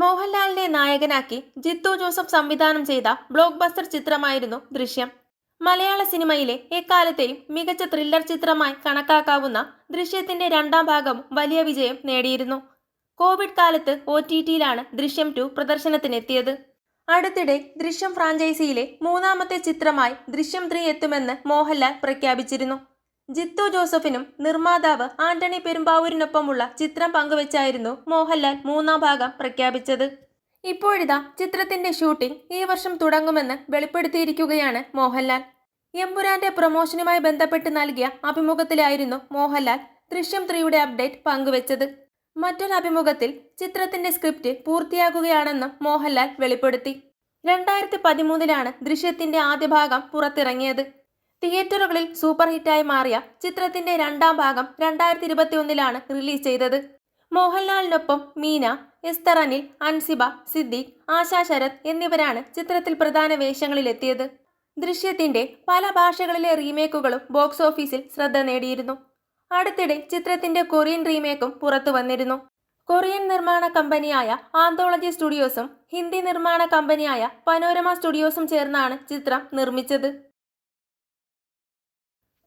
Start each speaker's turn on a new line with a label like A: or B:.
A: മോഹൻലാലിനെ നായകനാക്കി ജിത്തു ജോസഫ് സംവിധാനം ചെയ്ത ബ്ലോക്ക് ബസ്റ്റർ ചിത്രമായിരുന്നു ദൃശ്യം. മലയാള സിനിമയിലെ എക്കാലത്തെയും മികച്ച ത്രില്ലർ ചിത്രമായി കണക്കാക്കാവുന്ന ദൃശ്യത്തിന്റെ രണ്ടാം ഭാഗം വലിയ വിജയം നേടിയിരുന്നു. കോവിഡ് കാലത്ത് ഒ ടി ടിയിലാണ് ദൃശ്യം ടു പ്രദർശനത്തിനെത്തിയത്. അടുത്തിടെ ദൃശ്യം ഫ്രാഞ്ചൈസിയിലെ മൂന്നാമത്തെ ചിത്രമായി ദൃശ്യം ത്രീ എത്തുമെന്ന് മോഹൻലാൽ പ്രഖ്യാപിച്ചിരുന്നു. ജിത്തു ജോസഫിനും നിർമ്മാതാവ് ആന്റണി പെരുമ്പാവൂരിനൊപ്പമുള്ള ചിത്രം പങ്കുവച്ചായിരുന്നു മോഹൻലാൽ മൂന്നാം ഭാഗം പ്രഖ്യാപിച്ചത്. ഇപ്പോഴിതാ ചിത്രത്തിന്റെ ഷൂട്ടിംഗ് ഈ വർഷം തുടങ്ങുമെന്ന് വെളിപ്പെടുത്തിയിരിക്കുകയാണ് മോഹൻലാൽ. എമ്പുരാന്റെ പ്രൊമോഷനുമായി ബന്ധപ്പെട്ട് നൽകിയ അഭിമുഖത്തിലായിരുന്നു മോഹൻലാൽ ദൃശ്യം ത്രീയുടെ അപ്ഡേറ്റ് പങ്കുവച്ചത്. മറ്റൊരു അഭിമുഖത്തിൽ ചിത്രത്തിന്റെ സ്ക്രിപ്റ്റ് പൂർത്തിയാകുകയാണെന്നും മോഹൻലാൽ വെളിപ്പെടുത്തി. രണ്ടായിരത്തി പതിമൂന്നിലാണ് ദൃശ്യത്തിന്റെ ആദ്യ ഭാഗം പുറത്തിറങ്ങിയത്. തിയേറ്ററുകളിൽ സൂപ്പർ ഹിറ്റായി മാറിയ ചിത്രത്തിന്റെ രണ്ടാം ഭാഗം രണ്ടായിരത്തി ഇരുപത്തി ഒന്നിലാണ് റിലീസ് ചെയ്തത്. മോഹൻലാലിനൊപ്പം മീന എസ്തർ അനിൽ അൻസിബ സിദ്ദീഖ് ആശാ ശരത് എന്നിവരാണ് ചിത്രത്തിൽ പ്രധാന വേഷങ്ങളിലെത്തിയത്. ദൃശ്യത്തിന്റെ പല ഭാഷകളിലെ റീമേക്കുകളും ബോക്സ് ഓഫീസിൽ ശ്രദ്ധ നേടിയിരുന്നു. അടുത്തിടെ ചിത്രത്തിന്റെ കൊറിയൻ റീമേക്കും പുറത്തു വന്നിരുന്നു. കൊറിയൻ നിർമ്മാണ കമ്പനിയായ ആന്തോളജി സ്റ്റുഡിയോസും ഹിന്ദി നിർമ്മാണ കമ്പനിയായ പനോരമ സ്റ്റുഡിയോസും ചേർന്നാണ് ചിത്രം നിർമ്മിച്ചത്.